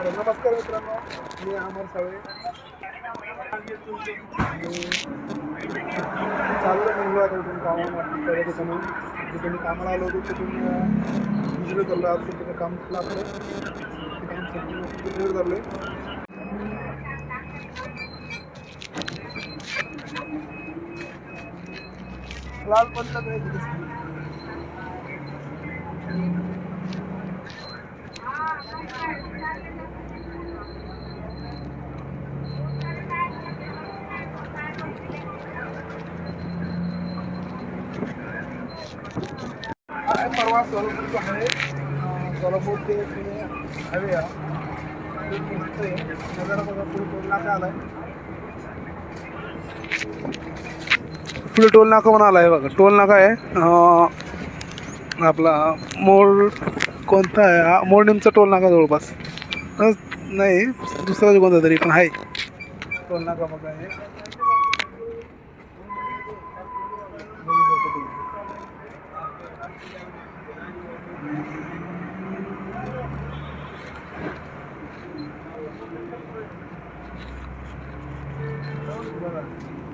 नमस्कार मित्रांनो मी अमर सावळे आणि चालू आहे आता इथून कामामध्ये त्या ठिकाणी जिथे मी कामाला आलो होतो तिथून दुसरं चाललो आज तिथे काम लागलं ते काम संपूर्ण दुसरीकडे चाललो आहे लाल पडलं नाही तिथे. आहे परवा सोलापूरचं आहे अं, सोलापूर ते पुणे हायवे हा खूप मस्त आहे नजारा बघा पुढे टोल नाका आलाय पुढे टोल नाका पण आला आहे बघा. टोल नाका आहे. अं, आपला मोड कोणता आहे? हा मोडणीमचा टोल नाका जवळपास. नाही दुसराच कोणता तरी पण आहे टोल नाका मग आहे. बघू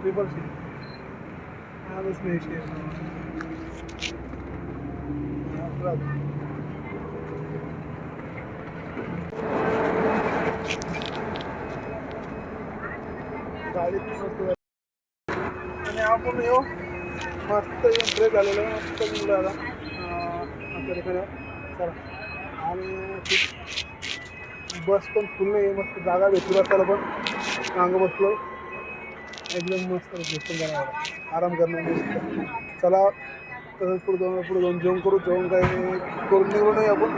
ट्रिपल सी नाही शेअर गाडीत मस्त आहे. आणि आपण येऊ मस्त ब्रेक झालेलं आहे मस्त निघलो आता अं, ठिकाणी चला आणि बस पण फुल नाही आहे मस्त जागा भेटली बसायला पण मागं बसलो एकदम मस्त भेटून जाणार आराम करणं मस्त चला तसंच पुढे जाऊन पुढे जाऊन जेवण करू जेवण काय करून निघलो नाही आपण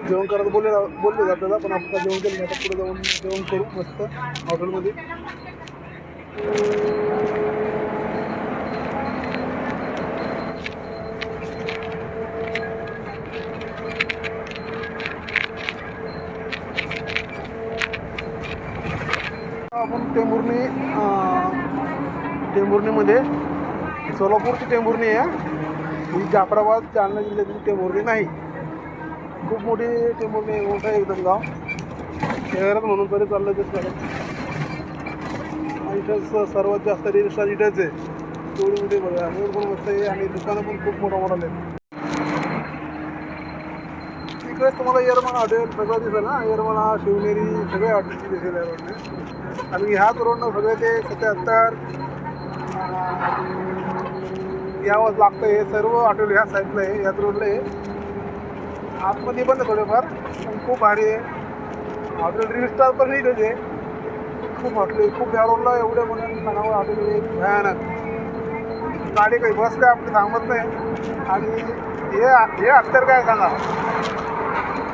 जेवण करायला बोलले बोलले आपल्याला पण आपण जेवण केलं नाही आता पुढे जाऊन जेवण करू मस्त हॉटेलमध्ये आपण टेंभुर्णी टेंभुर्णीमध्ये सोलापूरची टेंभुर्णी आहे. ही जाफराबाद जालना जिल्ह्यातील टेंभुर्णी नाही. खूप मोठी टेंभुर्णी मोठं आहे एकदम गाव. शहरात म्हणून तरी चाललं ते चालत इथंच सर्वात जास्त रिक्षा इथंच आहे. तेवढी मोठी बघा. रोड पण मस्त आहे आणि दुकानं पण खूप मोठा मोठा आहेत. इकडेच तुम्हाला येरमाळा हॉटेल सगळं दिसेल ना येरमाळा शिवनेरी सगळे हॉटेल दिसेल या रोडने आणि ह्याच रोडनं सगळे ते सत्याहत्तर यावंच लागतं हे सर्व हॉटेल ह्या साईडला आहे ह्याच रोडला आहे. आतमध्ये पण थोडेफार पण खूप भारी आहे. हॉटेल थ्री स्टार पण नाही त्याचे खूप हॉटेल खूप या रोडला एवढे म्हणून मनावर आलेले भयानक. गाडी काही बस काय आपली थांबत नाही. आणि हे हे अत्तर काय सांगा?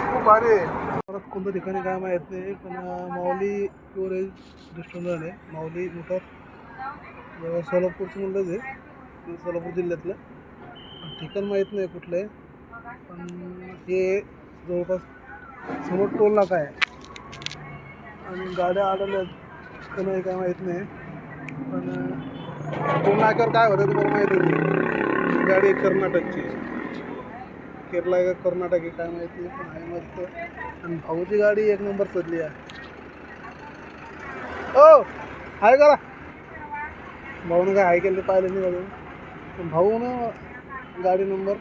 खूप भारी आहे. परत कोणत्या ठिकाणी काय माहीत नाही पण माऊली टूर टुरेज रेस्टॉरंट आहे. माऊली मोठा सोलापूरचं म्हणलंच आहे. सोलापूर जिल्ह्यातलं. ठिकाण माहीत नाही कुठलं आहे. पण हे जवळपास समोर टोल नाका आहे. आणि गाड्या आढळल्या का नाही काय माहीत नाही. पण अं, टोल नाक्यावर काय होतं तुम्हाला माहिती नाही. गाडी कर्नाटकची केरला आहे का कर्नाटक आहे काय माहिती नाही पण आहे मस्त. आणि भाऊची गाडी एक नंबर सजली आहे. ओ हाय करा भाऊनं काय हाय केलं ते पाहिलं नाही अजून. पण भाऊनं गाडी नंबर.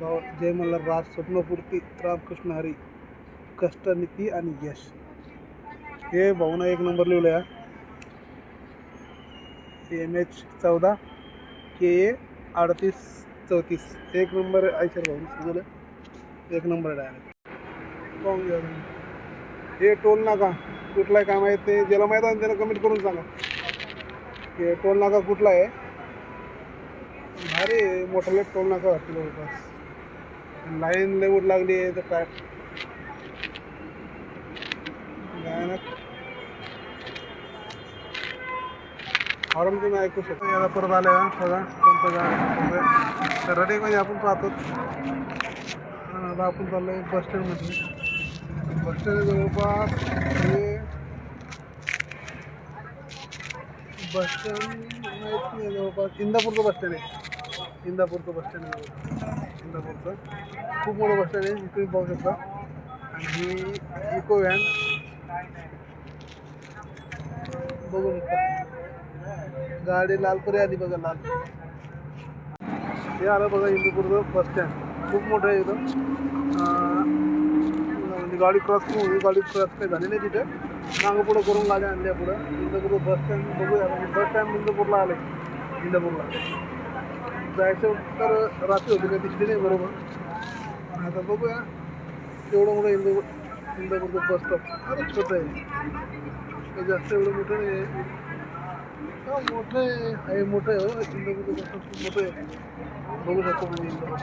भाऊ जय मल्हार राज स्वप्नपूर्ती रामकृष्ण हरी. कष्टनीती आणि यश. हे भाऊनं एक नंबर लिहिलं आहे एम एच चौदा के ए अडतीस चौतीस. एक नंबर ऐशर भाऊ समजलं एक नंबर डायरेक्ट हे टोल नाका. कुठला आहे काय माहीत नाही. ज्याला माहीत आहे त्याला कमेंट करून सांगा. हे टोल नाका कुठला आहे. भारी मोठा मोठाले टोल नाका वाटतो जवळपास. लाईन लेवट लागली आहे तर काय? भयानक हॉर्न तुम्ही ऐकू शकता. याला परत आले बघा कोणतं गाडी तर रनिंगमध्ये आपण पाहतो. आता आपण चाललो आहे बस स्टँडमध्ये बस स्टँड जवळपास हे बस स्टँड माहीत नाही जवळपास? इंदापूरचं बस स्टँड आहे. इंदापूरचं बस स्टँड आहे. इंदापूरचं. खूप मोठं बस स्टँड आहे. तुम्ही पाहू शकता. आणि इको व्हॅन बघू शकता. गाडी लालपुरी आली बघा लाल. हे आलं बघा इंदूपूरचं बस स्टँड खूप मोठं आहे एकदम म्हणजे गाडी क्रॉस करून गाडी क्रॉस काही झाली नाही तिथे. मागं पुढं करून गाड्या आणल्या पुढं. इंदापूर बस स्टँड बघूया. म्हणजे बस स्टँड इंदापूरला आले इंदापूरला. जायचं तर रात्री होती काही दिसली नाही बरोबर. आता बघूया. एवढं मोठं इंदू इंदापूरचं बस स्टॉप अरे छोटं आहे. जास्त एवढं मोठं नाही आहे. मोठं आहे आहे मोठं आहे हो. इंदापूरचं बस मोठं आहे. बघू शकतो म्हणजे. इंदापूर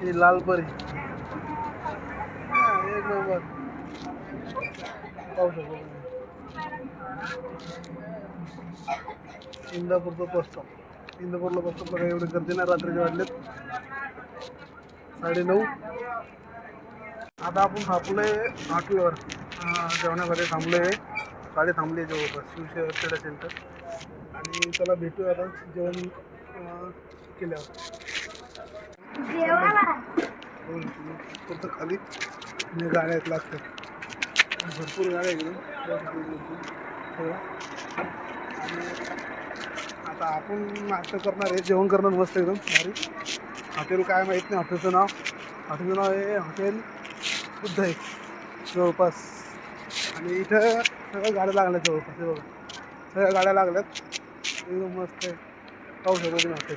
ही लालपरी हा, एक नंबर. पाहू शकतो म्हणजे. इंदापूरचं बस स्टॉप इंदापूरला बस स्टॉपला काही एवढे गर्दी नाही वाढलेत. साडे नऊ आता आपण थांबलोय हॉटेलवर अं, जेवणासाठी आहे गाडी थांबली आहे जवळपास शिवशे क्रीडा सेंटर आणि त्याला भेटूया आता जेवण केल्यावर. किलो फक्त खाली. गाड्या लागतात भरपूर गाड्या एकदम हो. आणि आता आपण नाश्ता करणार आहे. जेवण करणार मस्त एकदम भारी. हॉटेल काय माहीत नाही हॉटेलचं नाव. हॉटेलचं नाव आहे हॉटेल बुद्ध आहे जवळपास. आणि इथं सगळ्या गाड्या लागल्यात जवळपास बघा. सगळ्या गाड्या लागल्यात. एकदम मस्त आहे. पाऊस शकतो मस्त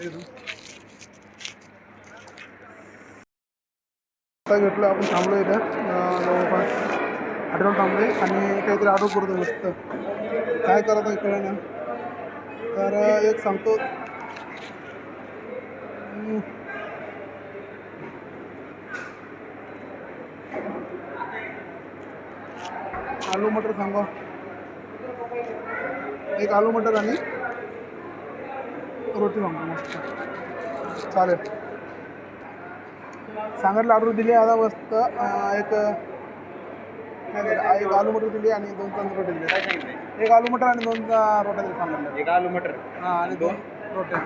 एकदम आता घेतलं आपण थांबलो इथं. जवळपास आठवण थांबलोय. आणि काहीतरी ऑर्डर करतो मस्त. काय करत आहे कळलं ना? तर एक सांगतो. आलू मटर सांगा. एक आलू मटर आणि रोटी सांगतो मस्त. चालेल. सांगितलं ऑर्डर दिली आता मस्त एक एक आलू मटर दिली आणि दोन तंदूर रोटी दिली. एक आलू मटर आणि दोन रोट्या दिली सांगितलं. एक आलू मटर. हां आणि दोन रोट्या.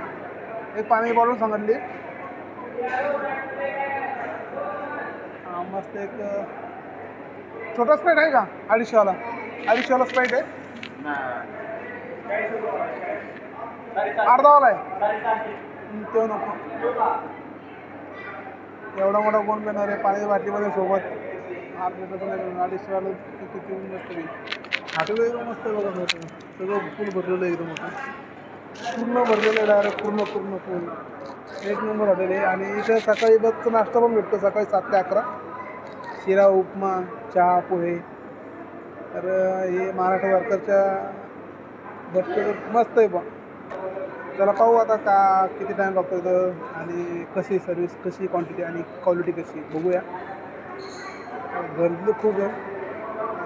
एक पाणी बॉटल सांगितली. हां मस्त एक छोटा स्प्राईट आहे का? अडीचशेवाला? अडीचशेवाला स्प्राईट आहे? अर्धावाला आहे. तो नको. एवढा मोठा कोण पेणार आहे? पाणी बाटलीमध्ये सोबत. आठ नाही अडीचशेवाला किती मस्त घेईल हॉटेल मस्त आहे बघा सगळं. फुल भरलेलं आहे एकदम मोठं. पूर्ण भरलेलं आहे डायरेक्ट पूर्ण पूर्ण पूर्ण एक नंबर हॉटेल आहे. आणि इथे सकाळी बघ नाश्ता पण भेटतो सकाळी सात ते अकरा. शिरा उपमा चहा पोहे. तर हे मराठा वर्करच्या बसचं मस्त आहे बा. त्याला पाहू आता का किती टाईम लागतो इथं आणि कशी सर्विस कशी क्वांटिटी आणि क्वालिटी कशी बघूया. गर्दी खूप आहे.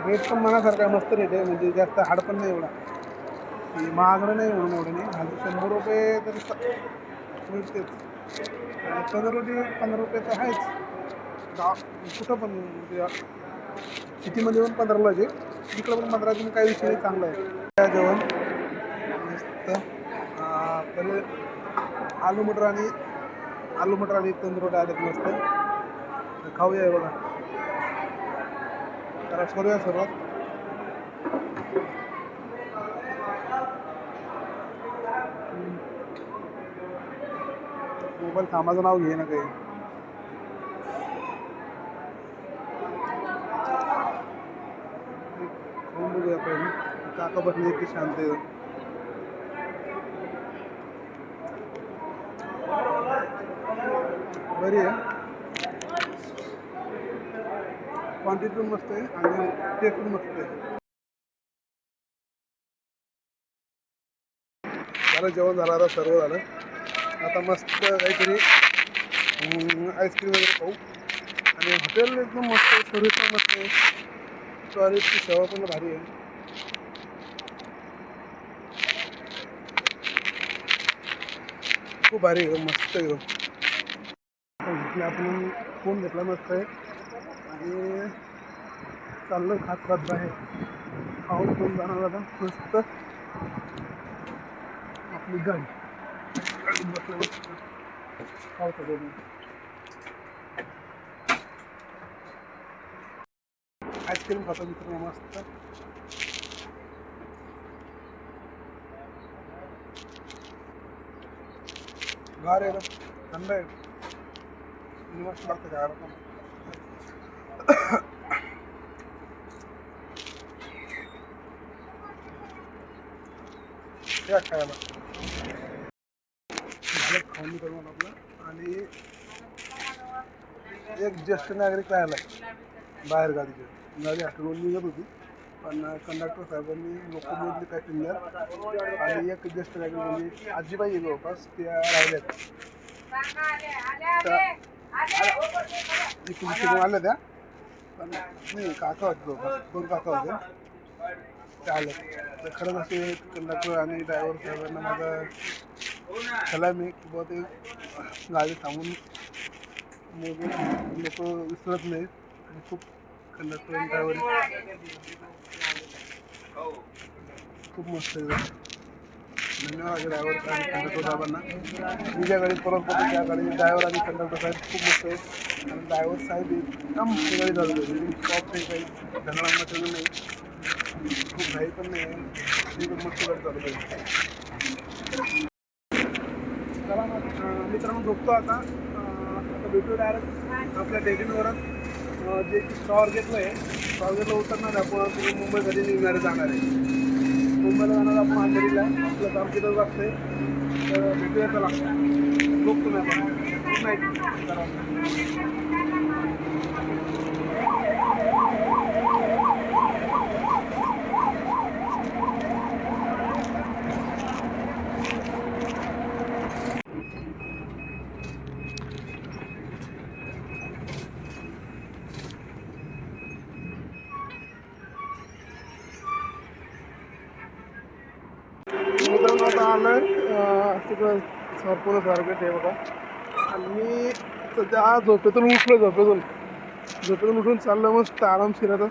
रेट पण मनासारखा आहे मस्त रेट आहे म्हणजे जास्त हाड पण नाही एवढा. महागडं नाही म्हणून एवढं नाही. हजार शंभर रुपये तरी मिळतेच. पंधरा रुपये पंधरा रुपये तर आहेच. गाव कुठं पण म्हणजे सिटीमध्ये पण पंधराला आहे तिकडं पण पंधरा तुम्ही काही विषय नाही चांगला आहे. जेवण. मस्त. पहिले आलू मटर आणि आलू मटर आणि तंदूर रोट्या मस्त. खाऊया हे बघा. तर करूया सर्वात. मोबाईल कामाचं नाव घे ना काही खाऊन बघूया पहिले काका बसले की शांत आहे. बरी आहे. क्वांटिटी पण मस्त आहे आणि टेस्ट पण मस्त आहे. झालं जेवण झालं आता सर्व झालं. आता मस्त काहीतरी आईस्क्रीम वगैरे खाऊ. आणि हॉटेल एकदम मस्त आहे सर्विस पण मस्त आहे. टॉयलेटची सेवा पण भारी आहे. खूब भारी एकदम मस्त एकदम. घेतला आपण फ़ोन घर मस्त है आणि चाललं खात खात बाहर. खाऊन फ़ोन जाना आता मस्त. अपनी गाडी. आइसक्रीम खाता मित्र मस्त. गार आहे एकदम थंड आहे आणि खायला खाऊन करून आपलं आणि एक ज्येष्ठ नागरिक राहिला बाहेर गाडीचे गाडी हटवून निघत होती पण कंडक्टर साहेबांनी लोक मिळली पॅसेंजर आणि एक ज्येष्ठ नागरिक म्हणजे आजीबाई आहे जवळपास त्या राहिल्यात. इकडून तिकडून आल्या त्या? पण नाही काका होते जवळपास दोन काका होते. ते आले. तर खरंच असे कंडक्टर आणि ड्रायव्हर साहेबांना माझा सलाम आहे की बुवा ते गाडी थांबून मग लोक विसरत नाहीत. आणि खूप कंडक्टर आणि ड्रायव्हर खूप मस्त आहे. धन्यवाद ड्रायव्हर आणि कंडक्टर साहेबांना. मी ज्या गाडीत परत होतो त्या गाडी ड्रायव्हर आणि कंडक्टर साहेब खूप मस्त आहे आणि ड्रायव्हर साहेब एकदम गाडी चालू आहे स्टॉप नाही काही धनाला ठेवलं नाही. खूप घाई पण नाही. आहे एकदम मस्त गाडी चालवतो चला मित्रांनो झोपतो आता. आता भेटू डायरेक्ट आपल्या डेटिंगवरच जे शॉवर घेतलं आहे शॉवर उतरणार आहे. आपण तुम्ही मुंबई घरी निघणारे जाणार आहे. मुंबईला जाणार आपण अंधेरीला. आपलं काम तिथं लागते तर भेटूया चला. झोपतो मी आता. गुड नाईट तिकडं सरपूर्ण स्वारगेट आहे बघा. आणि मी सध्या आज झोपेतून उठलो झोपेतून. झोपेतून उठून चाललं मस्त आरामशीर आता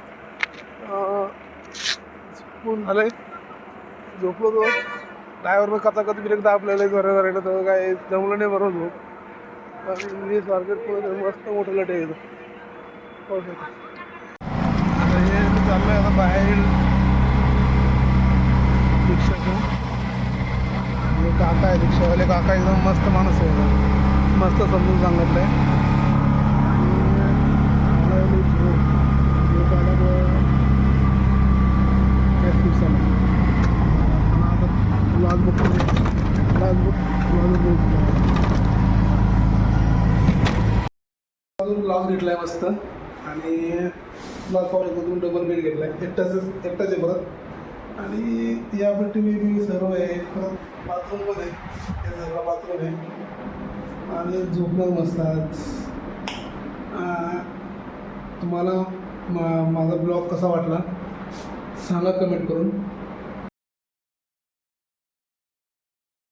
स्पून झालं आहे झोपलो तो. ड्रायव्हरनं कथा कधी ब्रेक दाबलेलं आहे घरा घराला तर काय जमलं नाही बरं झोप. आणि मी स्वारगेट पुढे मस्त मोठं लटे येतो पाऊस हे चाललं आहे आता बाहेर रिक्षा घेऊन आणि काका आहे रिक्षावाले काका एकदम मस्त माणूस आहे. मस्त समजून सांगितलं आहे अजून घेतला आहे मस्त. आणि ब्लाऊज पावर एकदम डबल बेड घेतलाय. एकटाच एकटाच आहे परत आणि या मी सर्व आहे. परत बाथरूममध्ये. हे सर्व बाथरूम आहे. आणि झोपणार मस्त. तुम्हाला मा माझा ब्लॉग कसा वाटला? सांगा कमेंट करून.